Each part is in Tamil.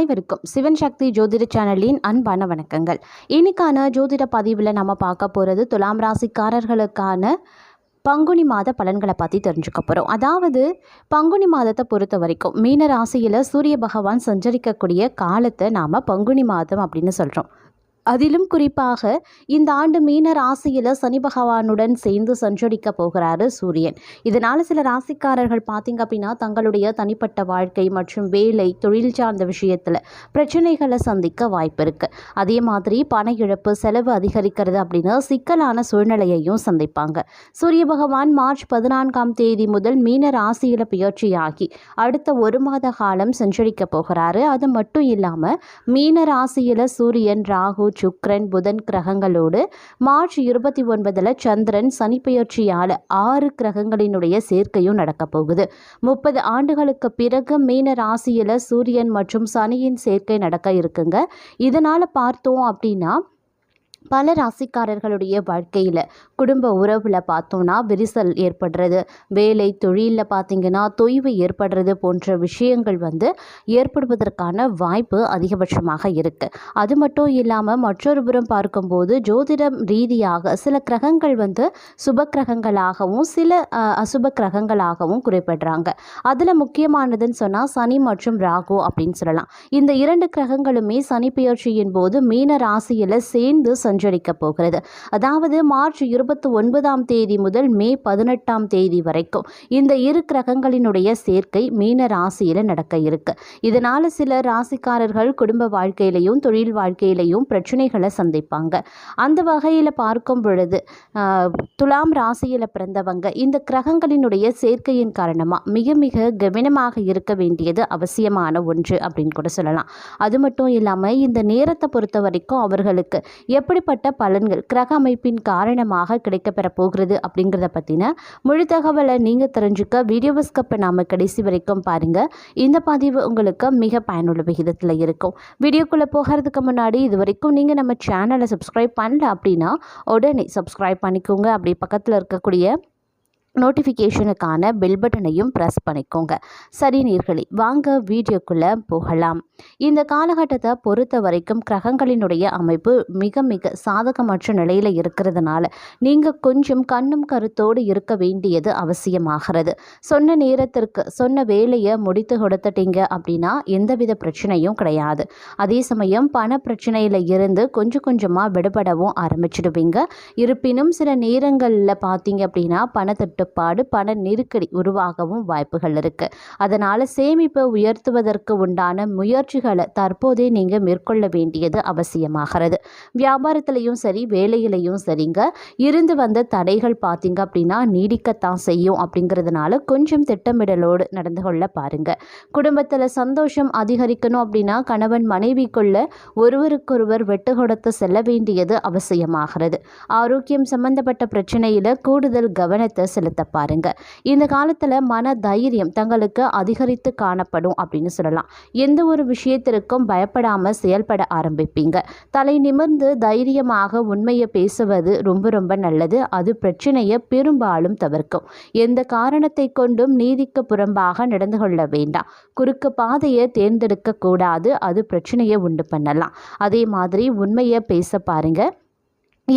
அனைவருக்கும் சிவன் சக்தி ஜோதிட சேனலின் அன்பான வணக்கங்கள். இன்னைக்கான ஜோதிட பதிவில் நம்ம பார்க்க போகிறது துலாம் ராசிக்காரர்களுக்கான பங்குனி மாத பலன்களை பற்றி தெரிஞ்சுக்க போகிறோம் அதாவது பங்குனி மாதத்தை பொறுத்த வரைக்கும் மீன ராசியில் சூரிய பகவான் சஞ்சரிக்கக்கூடிய காலத்தை நாம் பங்குனி மாதம் அப்படின்னு சொல்கிறோம் அதிலும் குறிப்பாக இந்த ஆண்டு மீன ராசியில் சனி பகவானுடன் சேர்ந்து சஞ்சரிக்க போகிறாரு சூரியன். இதனால் சில ராசிக்காரர்கள் பார்த்தீங்க அப்படின்னா தங்களுடைய தனிப்பட்ட வாழ்க்கை மற்றும் வேலை தொழில் சார்ந்த விஷயத்தில் பிரச்சனைகளை சந்திக்க வாய்ப்பு இருக்குது அதே மாதிரி பண இழப்பு செலவு அதிகரிக்கிறது அப்படின்னா சிக்கலான சூழ்நிலையையும் சந்திப்பாங்க. சூரிய பகவான் மார்ச் பதினான்காம் தேதி முதல் மீன ராசியில் பயிற்சியாகி அடுத்த ஒரு மாத காலம் சஞ்சரிக்க போகிறாரு. அது மட்டும் இல்லாமல் மீன ராசியில் சூரியன் ராகு சுக்ரன் புதன் கிரகங்களோடு மார்ச் இருபத்தி ஒன்பதில் சந்திரன் சனிப்பெயர்ச்சியால் ஆறு கிரகங்களினுடைய சேர்க்கையும் நடக்கப் போகுது. முப்பது ஆண்டுகளுக்கு பிறகு மீன ராசியில் சூரியன் மற்றும் சனியின் சேர்க்கை நடக்க இருக்குங்க. இதனால் பார்த்தோம் அப்படின்னா பல ராசிக்காரர்களுடைய வாழ்க்கையில் குடும்ப உறவில் பார்த்தோன்னா விரிசல் ஏற்படுறது. வேலை தொழிலில் பார்த்தீங்கன்னா தொய்வு ஏற்படுறது போன்ற விஷயங்கள் வந்து ஏற்படுவதற்கான வாய்ப்பு அதிகபட்சமாக இருக்குது அது மட்டும் இல்லாமல் மற்றொரு புறம் பார்க்கும்போது ஜோதிடம் ரீதியாக சில கிரகங்கள் வந்து சுப கிரகங்களாகவும் சில அசுப கிரகங்களாகவும் குறிப்பிடுறாங்க. அதில் முக்கியமானதுன்னு சொன்னால் சனி மற்றும் ராகு அப்படின்னு சொல்லலாம். இந்த இரண்டு கிரகங்களுமே சனி பெயர்ச்சியின் போது மீன ராசியில் சேர்ந்து சஞ்சரிக்கப் போகிறது. அதாவது மார்ச் இருபத்தி ஒன்பதாம் தேதி முதல் மே பதினெட்டாம் தேதி வரைக்கும் இந்த இரு கிரகங்களினுடைய சேர்க்கை மீன ராசியில் நடக்க இருக்கு. இதனால சில ராசிக்காரர்கள் குடும்ப வாழ்க்கையிலையும் தொழில் வாழ்க்கையிலையும் பிரச்சனைகளை சந்திப்பாங்க. அந்த வகையில் பார்க்கும் பொழுது துலாம் ராசியில் பிறந்தவங்க இந்த கிரகங்களினுடைய சேர்க்கையின் காரணமாக மிக மிக கவனமாக இருக்க வேண்டியது அவசியமான ஒன்று அப்படின்னு கூட சொல்லலாம். அது மட்டும் இல்லாமல் இந்த நேரத்தை பொறுத்த வரைக்கும் அவர்களுக்கு எப்படி எப்படிப்பட்ட பலன்கள் கிரக அமைப்பின் காரணமாக கிடைக்கப்பெற போகிறது அப்படிங்கிறத பற்றின முழு தகவலை நீங்கள் தெரிஞ்சுக்க வீடியோவை ஸ்கப்பை நாம் கடைசி வரைக்கும் பாருங்கள் இந்த பதிவு உங்களுக்கு மிக பயனுள்ள விகிதத்தில் இருக்கும். வீடியோக்குள்ளே போகிறதுக்கு முன்னாடி இது வரைக்கும் நீங்கள் நம்ம சேனலை சப்ஸ்கிரைப் பண்ணல அப்படின்னா உடனே சப்ஸ்கிரைப் பண்ணிக்கோங்க. அப்படி பக்கத்தில் இருக்கக்கூடிய நோட்டிஃபிகேஷனுக்கான பெல் பட்டனையும் ப்ரெஸ் பண்ணிக்கோங்க. சரி நீர்களே வாங்க வீடியோக்குள்ளே போகலாம். இந்த காலகட்டத்தை பொறுத்த வரைக்கும் கிரகங்களினுடைய அமைப்பு மிக மிக சாதகமற்ற நிலையில் இருக்கிறதுனால நீங்கள் கொஞ்சம் கண்ணும் கருத்தோடு இருக்க வேண்டியது அவசியமாகிறது. சொன்ன நேரத்திற்கு சொன்ன வேலையை முடித்து கொடுத்துட்டீங்க அப்படின்னா எந்தவித பிரச்சனையும் கிடையாது. அதே சமயம் பண பிரச்சனையில் இருந்து கொஞ்சம் கொஞ்சமாக விடுபடவும் ஆரம்பிச்சிடுவீங்க. இருப்பினும் சில நேரங்களில் பார்த்தீங்க அப்படின்னா தட்டுப்பாடு பண நெருக்கடி உருவாகவும் வாய்ப்புகள் இருக்குது அதனால் சேமிப்பை உயர்த்துவதற்கு உண்டான முயற்சிகளை தற்போதே நீங்கள் மேற்கொள்ள வேண்டியது அவசியமாகிறது. வியாபாரத்திலையும் சரி வேலையிலையும் சரிங்க. இருந்து வந்த தடைகள் பார்த்தீங்க அப்படின்னா நீடிக்கத்தான் செய்யும் அப்படிங்கிறதுனால கொஞ்சம் திட்டமிடலோடு நடந்து கொள்ள பாருங்க. குடும்பத்தில் சந்தோஷம் அதிகரிக்கணும் அப்படின்னா கணவன் மனைவிக்குள்ள ஒருவருக்கொருவர் வெட்டு கொடுத்து செல்ல வேண்டியது அவசியமாகிறது. ஆரோக்கியம் சம்பந்தப்பட்ட பிரச்சனையில் கூடுதல் கவனத்தை செலுத்த பாருங்க. இந்த காலத்தில் மன தைரியம் தங்களுக்கு அதிகரித்து காணப்படும் அப்படின்னு சொல்லலாம். எந்த ஒரு விஷயத்திற்கும் பயப்படாமல் செயல்பட ஆரம்பிப்பீங்க. தலை நிமிர்ந்து தைரியமாக உண்மையை பேசுவது ரொம்ப ரொம்ப நல்லது. அது பிரச்சனையை பெரும்பாலும் தவிர்க்கும். எந்த காரணத்தை கொண்டும் நீதிக்கு புறம்பாக நடந்து கொள்ள வேண்டாம். குறுக்கு பாதையை தேர்ந்தெடுக்க கூடாது. அது பிரச்சனையை உண்டு பண்ணலாம். அதே மாதிரி உண்மையை பேச பாருங்கள்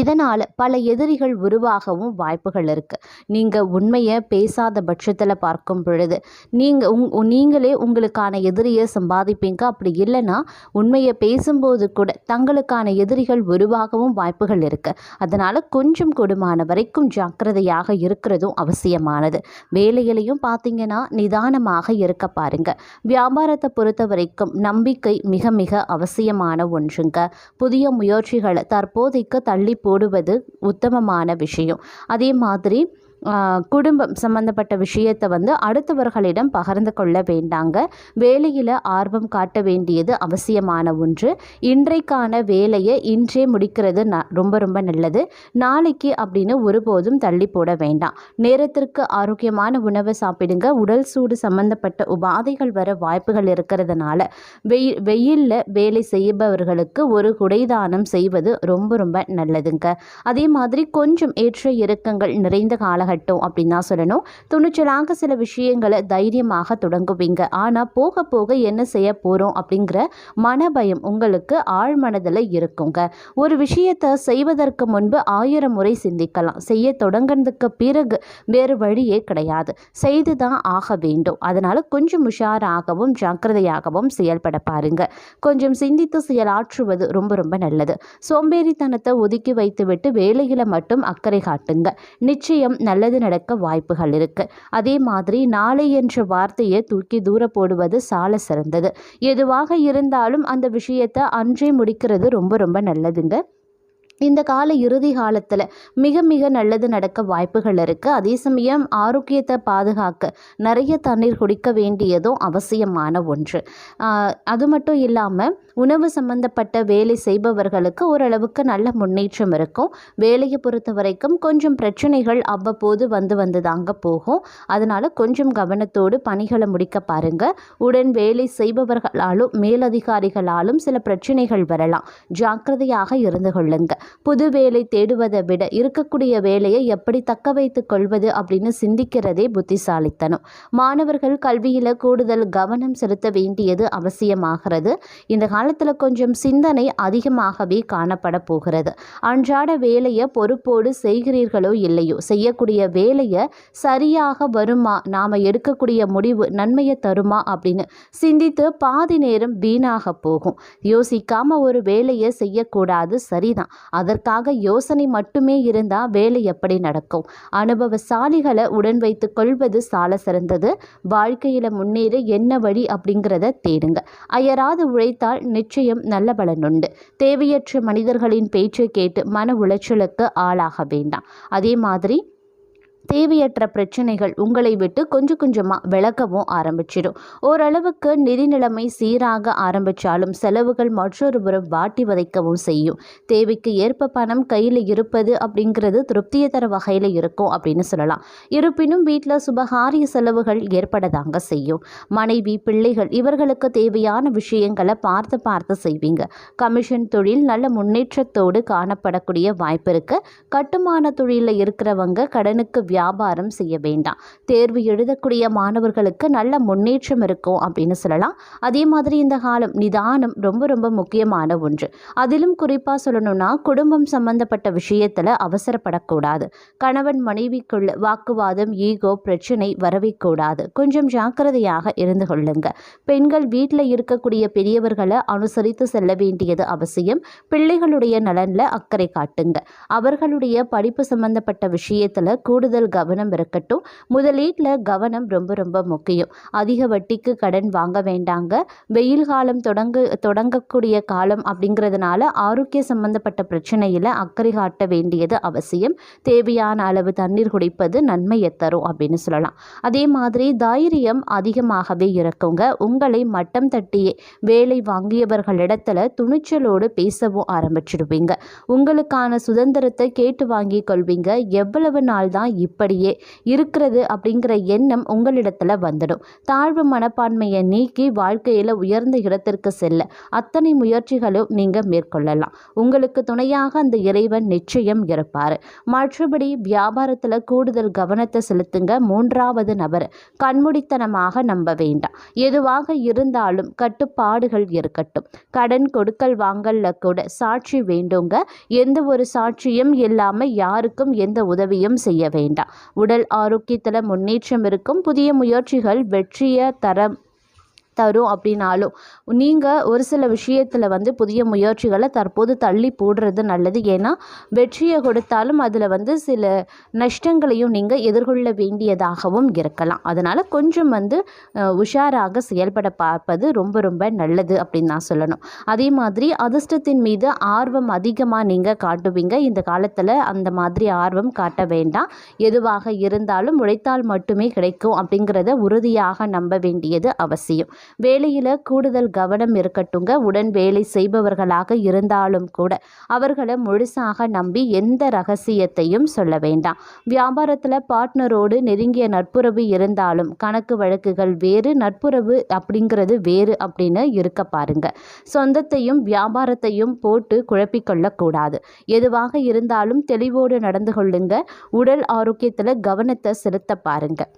இதனால் பல எதிரிகள் உருவாகவும் வாய்ப்புகள் இருக்குது நீங்கள் உண்மையை பேசாத பட்சத்தில் பார்க்கும் பொழுது நீங்கள் உங் நீங்களே உங்களுக்கான எதிரியை சம்பாதிப்பீங்க. அப்படி இல்லைன்னா உண்மையை பேசும்போது கூட தங்களுக்கான எதிரிகள் உருவாகவும் வாய்ப்புகள் இருக்குது அதனால் கொஞ்சம் கொடுமான வரைக்கும் ஜாக்கிரதையாக இருக்கிறதும் அவசியமானது. வேலையிலையும் பார்த்தீங்கன்னா நிதானமாக இருக்க பாருங்க. வியாபாரத்தை பொறுத்த வரைக்கும் நம்பிக்கை மிக மிக அவசியமான ஒன்றுங்க. புதிய முயற்சிகளை தற்போதைக்கு தள்ளி போடுவது உத்தமமான விஷயம். அதே மாதிரி குடும்பம் சம்பந்தப்பட்ட விஷயத்தை வந்து அடுத்தவர்களிடம் பகிர்ந்து கொள்ள வேண்டாங்க. வேலையில் ஆர்வம் காட்ட வேண்டியது அவசியமான ஒன்று. இன்றைக்கான வேலையை இன்றே முடிக்கிறது ந ரொம்ப ரொம்ப நல்லது. நாளைக்கு அப்படின்னு ஒருபோதும் தள்ளி போட வேண்டாம். நேரத்திற்கு ஆரோக்கியமான உணவை சாப்பிடுங்க. உடல் சூடு சம்பந்தப்பட்ட உபாதைகள் வர வாய்ப்புகள் இருக்கிறதுனால வெயில் வெயிலில் வேலை செய்பவர்களுக்கு ஒரு குடைதானம் செய்வது ரொம்ப ரொம்ப நல்லதுங்க. அதே மாதிரி கொஞ்சம் ஏற்ற இறக்கங்கள் நிறைந்த காலகட்டம் ஆகட்டும் அப்படின்னு தான் சொல்லணும். துணிச்சலாக சில விஷயங்களை தைரியமாக தொடங்குவீங்க. ஆனால் போக போக என்ன செய்ய போகிறோம் அப்படிங்கிற மனபயம் உங்களுக்கு ஆழ்மனதில் இருக்குங்க. ஒரு விஷயத்தை செய்வதற்கு முன்பு ஆயிரம் முறை சிந்திக்கலாம். செய்ய தொடங்கினதுக்கு பிறகு வேறு வழியே கிடையாது. செய்து தான் ஆக வேண்டும். அதனால் கொஞ்சம் உஷாராகவும் ஜாக்கிரதையாகவும் செயல்பட பாருங்க. கொஞ்சம் சிந்தித்து செயலாற்றுவது ரொம்ப ரொம்ப நல்லது. சோம்பேறித்தனத்தை ஒதுக்கி வைத்துவிட்டு வேலைகளை மட்டும் அக்கறை காட்டுங்க. நிச்சயம் நல்ல நல்லது நடக்க வாய்ப்புகள் இருக்கு. அதே மாதிரி நாளை என்ற வார்த்தையை தூக்கி தூர போடுவது சால சிறந்தது. எதுவாக இருந்தாலும் அந்த விஷயத்தை அன்றே முடிக்கிறது ரொம்ப ரொம்ப நல்லதுங்க. இந்த கால இறுதி காலத்தில் மிக மிக நல்லது நடக்க வாய்ப்புகள் இருக்குது அதே சமயம் ஆரோக்கியத்தை பாதுகாக்க நிறைய தண்ணீர் குடிக்க வேண்டியதும் அவசியமான ஒன்று. அது மட்டும் இல்லாமல் உணவு சம்பந்தப்பட்ட வேலை செய்பவர்களுக்கு ஓரளவுக்கு நல்ல முன்னேற்றம் இருக்கும். வேலையை பொறுத்த வரைக்கும் கொஞ்சம் பிரச்சனைகள் அவ்வப்போது வந்து வந்து தாங்க போகும். அதனால் கொஞ்சம் கவனத்தோடு பணிகளை முடிக்க பாருங்க. உடன் வேலை செய்பவர்களாலும் மேலதிகாரிகளாலும் சில பிரச்சனைகள் வரலாம். ஜாக்கிரதையாக இருந்து கொள்ளுங்க. புது வேலை தேடுவதை விட இருக்கக்கூடிய வேலையை எப்படி தக்க வைத்துக் கொள்வது அப்படின்னு சிந்திக்கிறதே புத்திசாலித்தனம். மாணவர்கள் கல்வியில் கூடுதல் கவனம் செலுத்த வேண்டியது அவசியமாகிறது. இந்த காலத்தில் கொஞ்சம் சிந்தனை அதிகமாகவே காணப்பட போகிறது. அன்றாட வேலையை பொறுப்போடு செய்கிறீர்களோ இல்லையோ? செய்யக்கூடிய வேலையை சரியாக வருமா? நாம் எடுக்கக்கூடிய முடிவு நன்மையை தருமா? அப்படின்னு சிந்தித்து பாதி நேரம் வீணாக போகும். யோசிக்காம ஒரு வேலையை செய்யக்கூடாது சரிதான். அதற்காக யோசனை மட்டுமே இருந்தால் வேலை எப்படி நடக்கும்? அனுபவசாலிகளை உடன் வைத்து கொள்வது சால சிறந்தது. வாழ்க்கையில் முன்னேற என்ன வழி அப்படிங்கிறத தேடுங்க. அயராது உழைத்தால் நிச்சயம் நல்ல பலன் உண்டு தேவையற்ற மனிதர்களின் பேச்சை கேட்டு மன உளைச்சலுக்கு ஆளாக வேண்டாம். அதே மாதிரி தேவையற்ற பிரச்சனைகள் உங்களை விட்டு கொஞ்சம் கொஞ்சமாக விளக்கவும் ஆரம்பிச்சிடும். ஓரளவுக்கு நிதி நிலைமை சீராக ஆரம்பித்தாலும் செலவுகள் மற்றொரு புறம் வாட்டி வதைக்கவும் செய்யும். தேவைக்கு ஏற்ப பணம் கையில் இருப்பது அப்படிங்கிறது திருப்தியை தர வகையில் இருக்கும் அப்படின்னு சொல்லலாம். இருப்பினும் வீட்டில் சுபகாரிய செலவுகள் ஏற்படதாங்க செய்யும். மனைவி பிள்ளைகள் இவர்களுக்கு தேவையான விஷயங்களை பார்த்து பார்த்து செய்வீங்க. கமிஷன் தொழில் நல்ல முன்னேற்றத்தோடு காணப்படக்கூடிய வாய்ப்பு இருக்கு. கட்டுமான தொழிலில் இருக்கிறவங்க கடனுக்கு வியாபாரம் செய்ய வேண்டாம். தேர்வு எழுதக்கூடிய மாணவர்களுக்கு நல்ல முன்னேற்றம் இருக்கும் அப்படின்னு சொல்லலாம். அதே மாதிரி இந்த காலம் நிதானம் ரொம்ப ரொம்ப முக்கியமான ஒன்று. அதிலும் குறிப்பாக சொல்லணும்னா குடும்பம் சம்பந்தப்பட்ட விஷயத்தில் அவசரப்படக்கூடாது. கணவன் மனைவிக்குள்ள வாக்குவாதம் ஈகோ பிரச்சனை வரவே கூடாது கொஞ்சம் ஜாக்கிரதையாக இருந்து கொள்ளுங்க. பெண்கள் வீட்டில் இருக்கக்கூடிய பெரியவர்களை அனுசரித்து செல்ல வேண்டியது அவசியம். பிள்ளைகளுடைய நலனில் அக்கறை காட்டுங்க. அவர்களுடைய படிப்பு சம்பந்தப்பட்ட விஷயத்தில் கூடுதல் கவனம் இருக்கட்டும். முதலீட்டில் கவனம் ரொம்ப ரொம்ப முக்கியம். அதிக வட்டிக்கு கடன் வாங்க வேண்டாங்க. வெயில் காலம் தொடங்க தொடங்கக்கூடிய காலம் அப்படிங்கிறதுனால ஆரோக்கிய சம்பந்தப்பட்ட பிரச்சனையில் அக்கறை காட்ட வேண்டியது அவசியம். தேவையான அளவு தண்ணீர் குடிப்பது நன்மையை தரும் அப்படின்னு சொல்லலாம். அதே மாதிரி தைரியம் அதிகமாகவே இருக்குங்க. உங்களை மட்டம் தட்டியே வேலை வாங்கியவர்களிடத்துல துணிச்சலோடு பேசவும் ஆரம்பிச்சிடுவீங்க. உங்களுக்கான சுதந்திரத்தை கேட்டு வாங்கி கொள்வீங்க. எவ்வளவு நாள் தான் இப்படியே இருக்கிறது அப்படிங்கிற எண்ணம் உங்களிடத்துல வந்துடும். தாழ்வு மனப்பான்மையை நீக்கி வாழ்க்கையில் உயர்ந்த இடத்திற்கு செல்ல அத்தனை முயற்சிகளும் நீங்கள் மேற்கொள்ளலாம். உங்களுக்கு துணையாக அந்த இறைவன் நிச்சயம் இருப்பார். மற்றபடி வியாபாரத்தில் கூடுதல் கவனத்தை செலுத்துங்க. மூன்றாவது நபர் கண்முடித்தனமாக நம்ப வேண்டாம். எதுவாக இருந்தாலும் கட்டுப்பாடுகள் இருக்கட்டும். கடன் கொடுக்கல் வாங்கல்ல கூட சாட்சி வேண்டுங்க. எந்த ஒரு சாட்சியும் இல்லாமல் யாருக்கும் எந்த உதவியும் செய்ய வேண்டாம். உடல் ஆரோக்கியத்தில் முன்னேற்றம் இருக்கும். புதிய முயற்சிகள் வெற்றிய தர தரும் அப்படின்னாலும் நீங்கள் ஒரு சில விஷயத்தில் வந்து புதிய முயற்சிகளை தற்போது தள்ளி போடுறது நல்லது. ஏன்னா வெற்றியை கொடுத்தாலும் அதில் வந்து சில நஷ்டங்களையும் நீங்கள் எதிர்கொள்ள வேண்டியதாகவும் இருக்கலாம். அதனால் கொஞ்சம் வந்து உஷாராக செயல்பட பார்ப்பது ரொம்ப ரொம்ப நல்லது அப்படின்னு தான் சொல்லணும். அதே மாதிரி அதிர்ஷ்டத்தின் மீது ஆர்வம் அதிகமாக நீங்கள் காட்டுவீங்க. இந்த காலத்தில் அந்த மாதிரி ஆர்வம் காட்ட வேண்டாம். எதுவாக இருந்தாலும் உழைத்தால் மட்டுமே கிடைக்கும் அப்படிங்கிறத உறுதியாக நம்ப வேண்டியது அவசியம். வேலையில் கூடுதல் கவனம் இருக்கட்டுங்க. உடன் வேலை செய்பவர்களாக இருந்தாலும் கூட அவர்களை முழுசாக நம்பி எந்த ரகசியத்தையும் சொல்ல வேண்டாம். வியாபாரத்தில் பார்ட்னரோடு நெருங்கிய நட்புறவு இருந்தாலும் கணக்கு வழக்குகள் வேறு நட்புறவு அப்படிங்கிறது வேறு அப்படின்னு இருக்க பாருங்க. சொந்தத்தையும் வியாபாரத்தையும் போட்டு குழப்பிக்கொள்ளக்கூடாது எதுவாக இருந்தாலும் தெளிவோடு நடந்து கொள்ளுங்க. உடல் ஆரோக்கியத்தில் கவனத்தை செலுத்த பாருங்கள்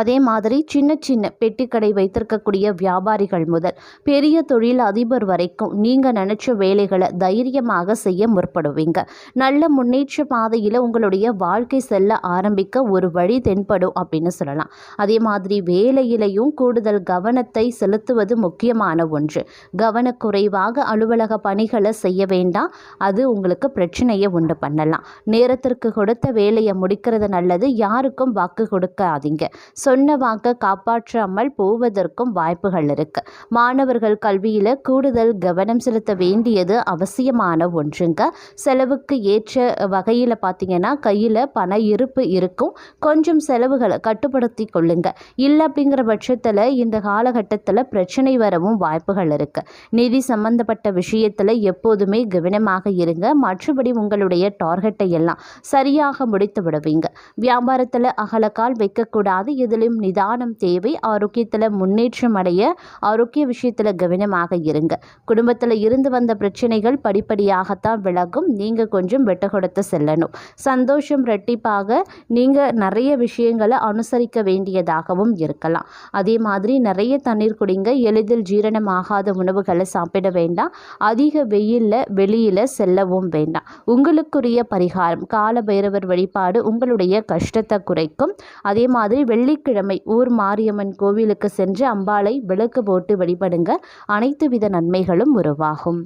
அதே மாதிரி சின்ன சின்ன பெட்டிக்கடை வைத்திருக்கக்கூடிய வியாபாரிகள் முதல் பெரிய தொழில் அதிபர் வரைக்கும் நீங்கள் நினச்ச வேலைகளை தைரியமாக செய்ய முற்படுவீங்க. நல்ல முன்னேற்ற பாதையில் உங்களுடைய வாழ்க்கை செல்ல ஆரம்பிக்க ஒரு வழி தென்படும் அப்படின்னு சொல்லலாம். அதே மாதிரி வேலையிலையும் கூடுதல் கவனத்தை செலுத்துவது முக்கியமான ஒன்று. கவனக்குறைவாக அலுவலக பணிகளை செய்ய வேண்டாம். அது உங்களுக்கு பிரச்சனையை உண்டு பண்ணலாம். நேரத்திற்கு கொடுத்த வேலையை முடிக்கிறது நல்லது. யாருக்கும் வாக்கு கொடுக்காதீங்க. சொன்ன வாக்க காப்பாற்றாமல் போவதற்கும் வாய்ப்புகள் இருக்கு. மாணவர்கள் கல்வியில் கூடுதல் கவனம் செலுத்த வேண்டியது அவசியமான ஒன்றுங்க. செலவுக்கு ஏற்ற வகையில் பார்த்தீங்கன்னா கையில் பண இருப்பு இருக்கும். கொஞ்சம் செலவுகளை கட்டுப்படுத்தி கொள்ளுங்க. இல்லை அப்படிங்கிற பட்சத்தில் இந்த காலகட்டத்தில் பிரச்சனை வரவும் வாய்ப்புகள் இருக்கு. நிதி சம்பந்தப்பட்ட விஷயத்தில் எப்போதுமே கவனமாக இருங்க. மற்றபடி உங்களுடைய டார்கெட்டை எல்லாம் சரியாக முடித்து விடுவீங்க. வியாபாரத்தில் அகலக்கால் வைக்கக்கூடாது இதிலும் நிதானம் தேவை ஆரோக்கியத்தில் முன்னேற்றம் அடைய ஆரோக்கிய விஷயத்தில் கவனமாக இருங்க. குடும்பத்தில் இருந்து வந்த பிரச்சனைகள் படிப்படியாகத்தான் விலகும். நீங்கள் கொஞ்சம் வெட்ட கொடுத்து செல்லணும். சந்தோஷம் ரெட்டிப்பாக நீங்கள் நிறைய விஷயங்களை அனுசரிக்க வேண்டியதாகவும் இருக்கலாம். அதே மாதிரி நிறைய தண்ணீர் குடிங்க. எளிதில் ஜீரணமாகாத உணவுகளை சாப்பிட வேண்டாம். அதிக வெயிலில் வெளியில் செல்லவும் வேண்டாம். உங்களுக்குரிய பரிகாரம் கால பைரவர் வழிபாடு உங்களுடைய கஷ்டத்தை குறைக்கும். அதே மாதிரி வெள்ளி வெள்ளிக்கிழமை ஊர் மாரியம்மன் கோவிலுக்கு சென்று அம்பாளை விளக்கு போட்டு வழிபடுங்க. அனைத்து வித நன்மைகளும் உருவாகும்.